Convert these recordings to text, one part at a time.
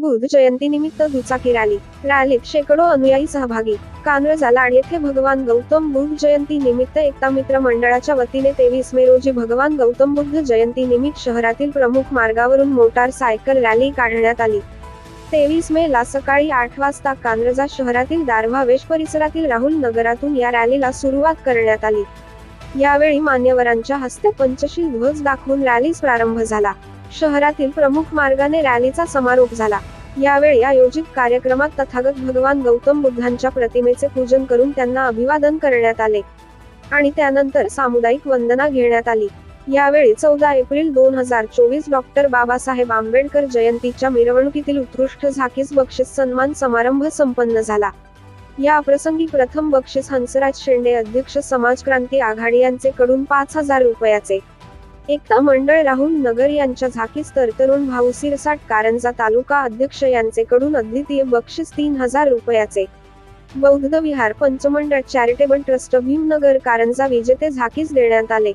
बुद्ध जयंतीनिमित्त दुचाकी रॅली. रॅलीत शेकडो अनुयायी सहभागी. कानरजालाड येथे भगवान गौतम बुद्ध जयंती निमित्त एकता मित्र मंडळाच्या वतीने तेवीस मे रोजी भगवान गौतम बुद्ध जयंती निमित्त शहरातील प्रमुख मार्गावरून मोटार सायकल रॅली काढण्यात आली. तेवीस मे ला सकाळी आठ वाजता कानरजा शहरातील दारव्हावेश परिसरातील राहुल नगरातून या रॅलीला सुरुवात करण्यात आली. यावेळी मान्यवरांच्या हस्ते पंचशील ध्वज दाखवून रॅलीस प्रारंभ झाला. शहरातील प्रमुख मार्गाने रॅलीचा समारोप झाला. यावेळी आयोजित कार्यक्रमात तथागत भगवान गौतम बुद्धांच्या प्रतिमेचे पूजन करून त्यांना अभिवादन करण्यात आले आणि त्यानंतर सामुदायिक वंदना घेण्यात आली. यावेळी चौदा एप्रिल दोन हजार चोवीस डॉक्टर बाबासाहेब आंबेडकर जयंतीच्या मिरवणुकीतील उत्कृष्ट झाकीस बक्षीस सन्मान समारंभ संपन्न झाला. या प्रसंगी प्रथम बक्षीस हंसराज शेंडे अध्यक्ष समाज क्रांती आघाडी यांचे कडून पाच हजार रुपयाचे एकता मंडळ राहुल नगर यांच्या झाकीस तर तरुण भाऊ सिरसाट कारंजा तालुका अध्यक्ष यांचे कडून अद्वितीय बक्षीस तीन हजार रुपयाचे. बौद्ध विहार पंचमंडळ चॅरिटेबल ट्रस्ट भीमनगर कारंजा विजेते झाकीस देण्यात आले.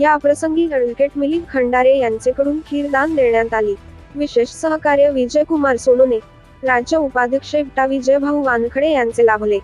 या प्रसंगी ॲडव्होकेट मिलिंद खंडारे यांचेकडून खीरदान देण्यात आली. विशेष सहकार्य विजयकुमार सोनोने राज्य उपाध्यक्ष इप्टा विजयभाऊ वानखडे यांचे लाभले.